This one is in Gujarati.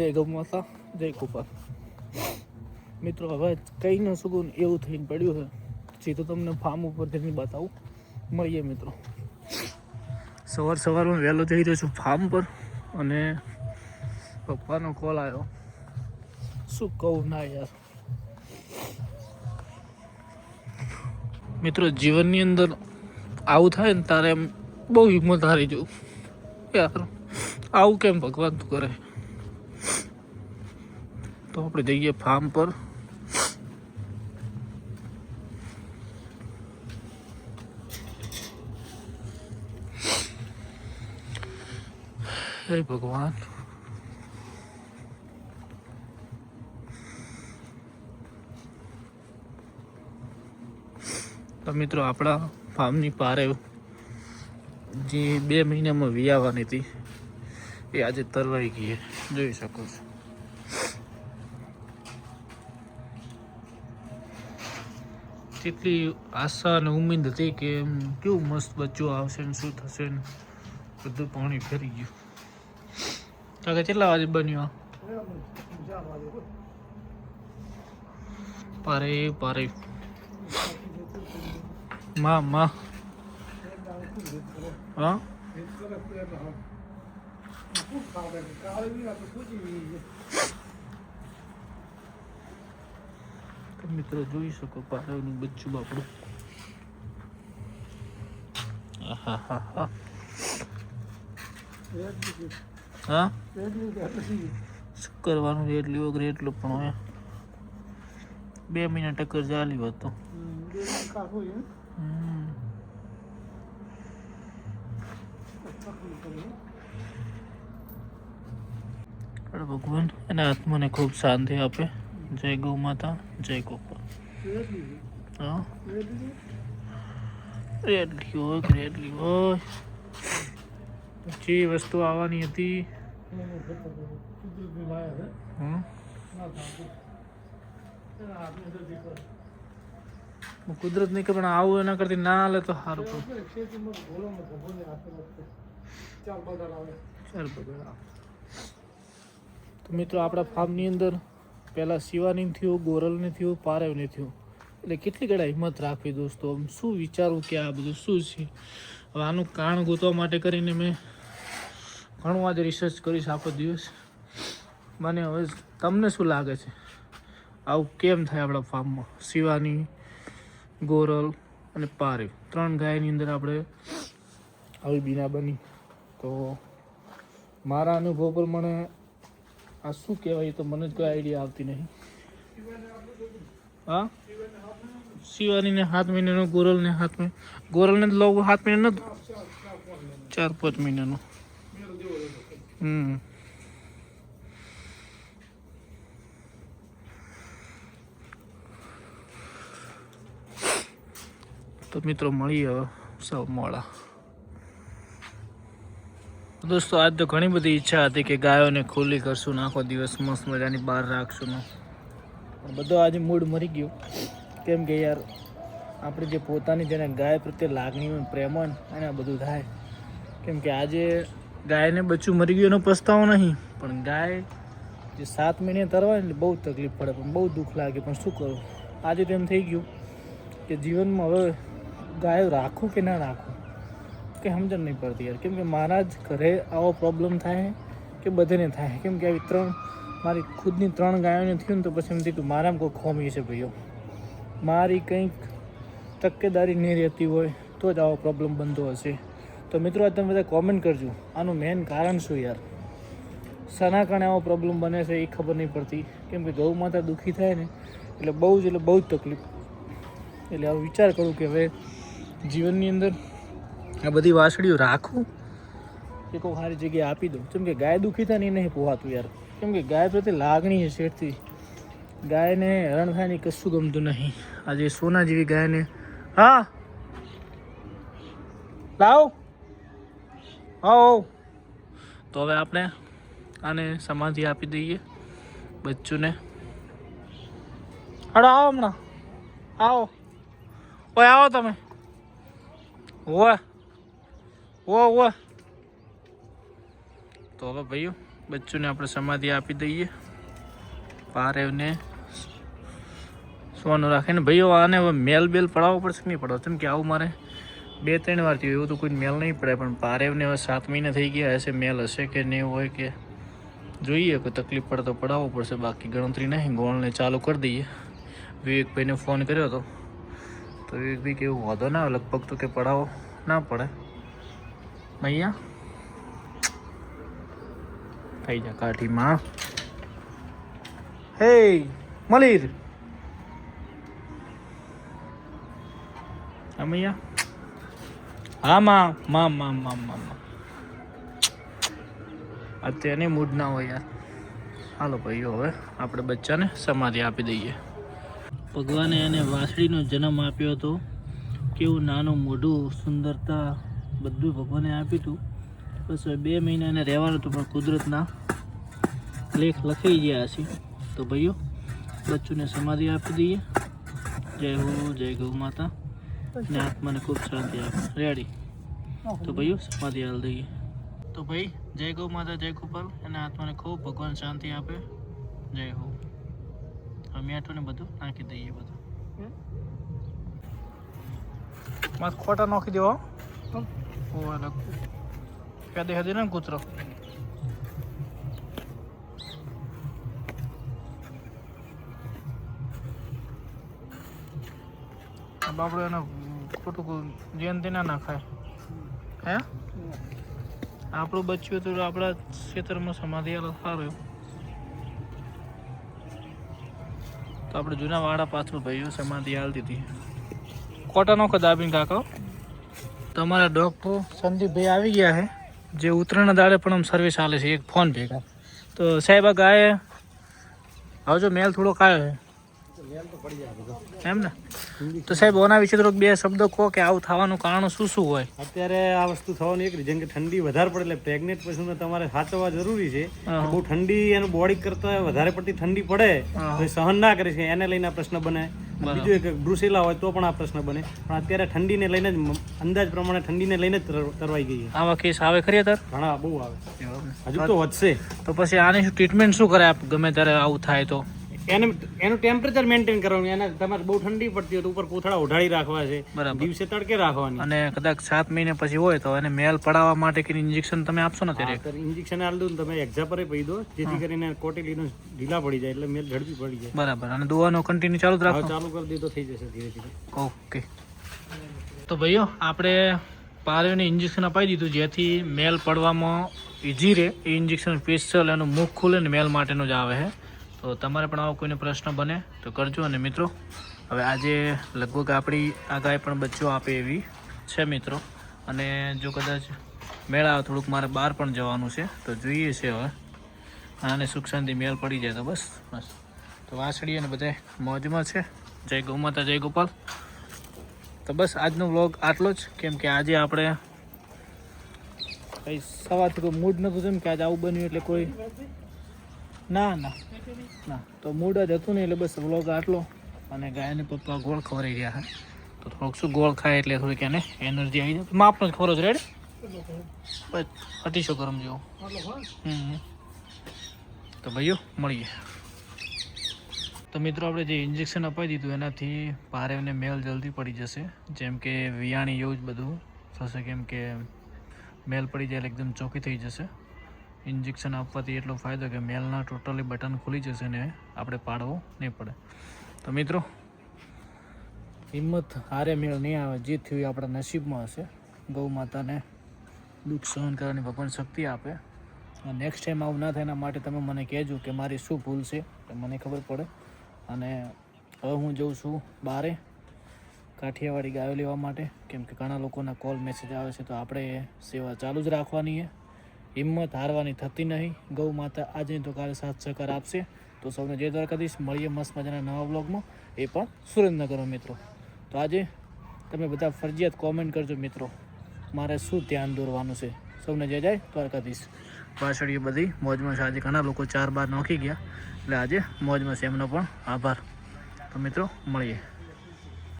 જય ગૌમાતા જય ગોપાલ. મિત્રો, હવે કંઈ ન શકું એવું થઈને પડ્યું છે. સીધું તમને ફાર્મ ઉપર જઈને બતાવું. મળીએ મિત્રો. સવાર સવારમાં વહેલો જઈ રહ્યો છું ફાર્મ પર અને પપ્પાનો કોલ આવ્યો. શું કહું? ના યાર. મિત્રો, જીવનની અંદર આવું થાય ને તારે એમ બહુ હિંમત હારી જવું. યાર, આવું કેમ ભગવાન તું કરે? તો આપણે જઈએ ફાર્મ પર. હે ભગવાન. તો મિત્રો આપણા ફાર્મની પારે જે બે મહિનામાં વિયાવાની હતી, એ આજે તરવાઈ ગઈ જોઈ શકો છો. કેટલી આશા અને ઉમેદ હતી કે એમ કેવું મસ્ત બચ્ચું આવશે ને શું થશે ને બધું પાણી ફેરી ગયું. કાકા, કેટલા વાગે બન્યો? પારે પારે. માં માં. હા તો મિત્રો, જોઈ શકો પારાનું બચ્ચું આપણું હા? શું કરવાનું વગર એટલું પણ હવે બે મહિના ટક્કર ચાલ્યું હતું. ભગવાન, એના આત્માને ખૂબ શાંતિ આપે. જય ગૌ માતા જય ગોપાલ હા રેડલી હોય કે રેડલી હોય જે વસ્તુ આવવાની હતી હમ કુદરત નહીં કે પણ આવું એના કરતી ના હાલે તો સારું પડે ચાલ બગડા તો મિત્રો આપણા ફાર્મની અંદર પહેલાં શિવાની થયું, ગોરલને થયું, પારેવને થયું. એટલે કેટલી કડા હિંમત રાખવી દોસ્તો? આમ શું વિચારવું કે આ બધું શું છે? હવે આનું કારણ ગોતવા માટે કરીને મેં ઘણું આજે રિસર્ચ કરીશ આખો દિવસ. મને હવે તમને શું લાગે છે? આવું કેમ થાય આપણા ફાર્મમાં શિવાની, ગોરલ અને પારેવ. ત્રણ ગાયની અંદર આપણે આવી બીના બની. તો મારા અનુભવ પ્રમાણે આ શું કહેવાય એ તો મને જ કોઈ આઈડિયા આવતી નહીં. હા? શિવાનીને સાત મહિનાનો ગોરલને સાત મહિના ગોરલને તો લવ સાત મહિના નતું ચાર પાંચ મહિનાનો. હમ. તો મિત્રો, મળીએ હવે. સૌ મોડા. દોસ્તો, આજ તો ઘણી બધી ઈચ્છા હતી કે ગાયોને ખુલ્લી કરશું ને આખો દિવસ મસ્ત મજાની બહાર રાખશું બધો આજે મૂડ મરી ગયો. કેમ કે યાર, આપણે જે પોતાની જેને ગાય પ્રત્યે લાગણી હોય પ્રેમ હોય ને, એને આ બધું થાય. કેમ કે આજે ગાયને બચ્ચું મરી ગયું એનો પસ્તાવો નહીં, પણ ગાય જે સાત મહિને તરવાય ને બહુ તકલીફ પડે, પણ બહુ દુઃખ લાગે. પણ શું કરું? આજે તો એમ થઈ ગયું કે જીવનમાં હવે ગાયો રાખું કે ના રાખું? કે સમજણ નહીં પડતી યાર. કેમ કે મારા જ ઘરે આવો પ્રોબ્લેમ થાય કે બધાને થાય. કેમ કે આવી ત્રણ, મારી ખુદની ત્રણ ગાયોને થયું ને તો પછી એમ થયું કે મારામાં કોઈ ખોમી છે ભાઈઓ. મારી કંઈક તકેદારી નહીં રહેતી હોય તો જ આવો પ્રોબ્લેમ બનતો હશે. તો મિત્રો, આ તમે બધા કોમેન્ટ કરજો. આનું મેઇન કારણ શું યાર? શાના કારણે આવો પ્રોબ્લેમ બને છે એ ખબર નહીં પડતી. કેમ કે ગૌ માતા દુઃખી થાય ને, એટલે બહુ જ, એટલે બહુ જ તકલીફ. એટલે હવે વિચાર કરું કે હવે જીવનની અંદર આ બધી વાસળીઓ રાખું? કે કોઈ સારી જગ્યાએ આપી દઉં. કેમ કે ગાય દુઃખી થાય ને નહીં પોહાતું યાર. કેમ કે ગાય પ્રત્યે લાગણી છે શેઠથી. ગાયને હેરાન થાય ને કશું ગમતું નહીં. આજે સોના જેવી ગાયને હા? લાવ. હા તો હવે આપણે આને સમાધિ આપી દઈએ બચ્ચુને. હડો આવો હમણાં. આવો. ઓય, આવો તમે. ઓય. ઓ ઓ તો હવે ભાઈઓ, બચ્ચુને આપણે સમાધિ આપી દઈએ. પારેવને સોનું રાખીને ભાઈઓ, આને હવે મેલ બેલ પડાવવો પડશે કે નહીં પડાવો કેમ કે આવું મારે બે ત્રણ વાર થયું, એવું તો કોઈ મેલ નહીં પડે પણ પારેવને હવે સાત મહિના થઈ ગયા, હશે મેલ હશે કે નહીં હોય કે જોઈએ. કોઈ તકલીફ પડે તો પડાવવો પડશે. બાકી ગણતરી નહીં, ગોળને ચાલુ કરી દઈએ. વિવેકભાઈને ફોન કર્યો હતો તો વિવેકભાઈ કે એવું વાંધો ના લગભગ તો કે પડાવો ના પડે. મૈયા થઈ જા કાઠીમાં. હે મલીર હા મૈયા હા માં માં માં માં. અત્યારે મૂડ ના હોય યાર. હાલો ભાઈઓ હવે આપણે બચ્ચાને સમાધિ આપી દઈએ. ભગવાને એને વાસળીનો જન્મ આપ્યો હતો. કેવું નાનું મોઢું સુંદરતા બધું ભગવાને આપ્યું હતું બસ બે મહિના એને રહેવાનું હતું, પણ કુદરતના લેખ લખાઈ ગયા છે તો ભાઈઓ, બચ્ચુને સમાધિ આપી દઈએ. જય હો, જય ગૌ માતા. અને આત્માને ખૂબ શાંતિ આપે. રેડી તો ભાઈઓ, સમાધિ હાલ દઈએ. તો ભાઈ, જય ગૌ માતા, જય ગોપાલ. અને આત્માને ખૂબ ભગવાન શાંતિ આપે. જય હો. હવે મેઠું ને બધું નાખી દઈએ બધું. ખોટા નાખી દેવો અલગ કદે હદી ને કૂતરો બાપડો એને ખોટું જયંતી ના નાખાય હે આપણું બચ્યું હતું આપણા ક્ષેત્રમાં સમાધિ સારું તો આપણે જૂના વાડા પાછળ ભાઈઓ સમાધિ હાલ દીધી કોટા નો કાકો તમારા ડોક્ટર સંદીપભાઈ આવી ગયા છે. જે ઉત્તરાયણના દાડે પણ આમ સર્વિસ ચાલે છે એક ફોન ભેગા. તો સાહેબ આ ગાય હવે જો મેલ થોડો કાયો છે. એમ ને તો સાહેબ ઓના વિશે થોડોક બે શબ્દો કહો કે આવું થવાનું કારણ શું શું હોય? અત્યારે આ વસ્તુ થવાની એક રીઝન કે ઠંડી વધારે પડે એટલે પ્રેગ્નેન્ટ પશુને તમારે સાચવવા જરૂરી છે. બહુ ઠંડી એનું બોડી કરતા વધારે પડતી ઠંડી પડે તો સહન ના કરે છે એને લઈને આ પ્રશ્ન બને. બીજું એક બ્રુસેલા હોય તો પણ આ પ્રશ્ન બને. પણ અત્યારે ઠંડીને લઈને જ અંદાજ પ્રમાણે ઠંડીને લઈને જ તરવાઈ ગઈ છે. આવા કેસ આવે ખરી અત્યારે? ઘણા બહુ આવે. હજુ તો વધશે. તો પછી આની શું ટ્રીટમેન્ટ શું કરે આપ? ગમે ત્યારે આવું થાય તો? એને એનું ટેમ્પરેચર મેન્ટેન કરવાનું એને તમારે બહુ ઠંડી પડતી હોય તો ઉપર કોથળા ઉઢાડી રાખવા છે બરાબર. દિવસે તડકે રાખવાની. અને કદાચ સાત મહિને પછી હોય તો એને મેલ પડાવવા માટે કે ઇન્જેક્શન તમે આપશો ને ત્યારે? ઇન્જેક્શન આલ દઉં તમે એક્ઝા પર પી દો જેથી કરીને કોટેલીનો ઢીલા પડી જાય એટલે મેલ ઝડપી પડી જાય. બરાબર અને દોવાનો કન્ટિન્યુ ચાલુ રાખો. ચાલુ કરી દીધો થઈ જશે ધીરે ધીરે. ઓકે. તો ભાઈઓ આપણે પારેને ઇન્જેક્શન અપાવી દીધું જેથી મેલ પડવામાં ઇઝી રહે. એ ઇન્જેક્શન સ્પેશિયલ એનું મુખ ખુલે ને મેલ માટેનું જ આવે છે તો તમારે પણ આવો કોઈને પ્રશ્ન બને તો કરજો. અને મિત્રો, હવે આજે લગભગ આપણી આ ગાય પણ બચ્ચો આપે એવી છે મિત્રો. અને જો કદાચ મેળા થોડુંક મારે બહાર પણ જવાનું છે, તો જોઈએ છે હવે. આને સુખ શાંતિ મેળ પડી જાય તો બસ બસ. તો વાસળી અને બધા મોજમાં છે. જય ગૌમાતા જય ગોપાલ. તો બસ આજનો વ્લોગ આટલો જ. કેમ કે આજે આપણે કંઈ સવારથી કોઈ મૂડ નહોતું જેમ કે આજે આવું બન્યું એટલે કોઈ ના ના. ના. તો મૂડ જ હતું ને એટલે બસ વ્લોગ આટલો. અને ગાયને પપ્પા ગોળ ખવરાઈ રહ્યા છે. તો થોડુંક શું ગોળ ખાય એટલે થોડીક એને એનર્જી આવી જાય. માપનો જ ખબર જ રેડ બસ ગરમ જેવો હમ. તો ભાઈઓ, મળીએ. તો મિત્રો, આપણે જે ઇન્જેક્શન અપાઈ દીધું એનાથી ભારે પારેવને મેલ જલ્દી પડી જશે. જેમ કે વિયાણી એવું જ બધું થશે, કેમ કે મેલ પડી જાય એટલે એકદમ ચોખ્ખી થઈ જશે. ઇન્જેક્શન આપવાથી એટલો ફાયદો કે મેલના ટોટલી બટન ખુલી જશે ને આપણે પાડવો નહીં પડે. તો મિત્રો, હિંમત હારે મેળ નહીં આવે, જે થયું આપણા નસીબમાં હશે. ગૌ માતાને દુઃખ સહન કરવાની ભગવાન શક્તિ આપે. નેક્સ્ટ ટાઈમ આવું ના થાય એના માટે તમે મને કહેજો કે મારી શું ભૂલ છે એ મને ખબર પડે. અને હવે હું જઉં છું બારે, કાઠિયાવાડી ગાયો લેવા માટે. કેમ કે ઘણા લોકોના કોલ મેસેજ આવે છે, તો આપણે સેવા ચાલુ જ રાખવાની છે. હિંમત હારવાની થતી નહીં. ગૌ માતા આજે તો કાલે સાથ સહકાર આપશે. તો સૌને જય દ્વારકાધીશ. મળીએ મસ્ત મજાના નવા બ્લોગમાં એ પણ સુરેન્દ્રનગરમાં મિત્રો. તો આજે તમે બધા ફરજિયાત કોમેન્ટ કરજો મિત્રો. મારે શું ધ્યાન દોરવાનું છે? સૌને જય જય દ્વારકાધીશ. પાછળીઓ બધી મોજમાં છે. આજે ઘણા લોકો ચાર બાર નોખી ગયા. એટલે આજે મોજમાં છે. એમનો પણ આભાર. તો મિત્રો, મળીએ.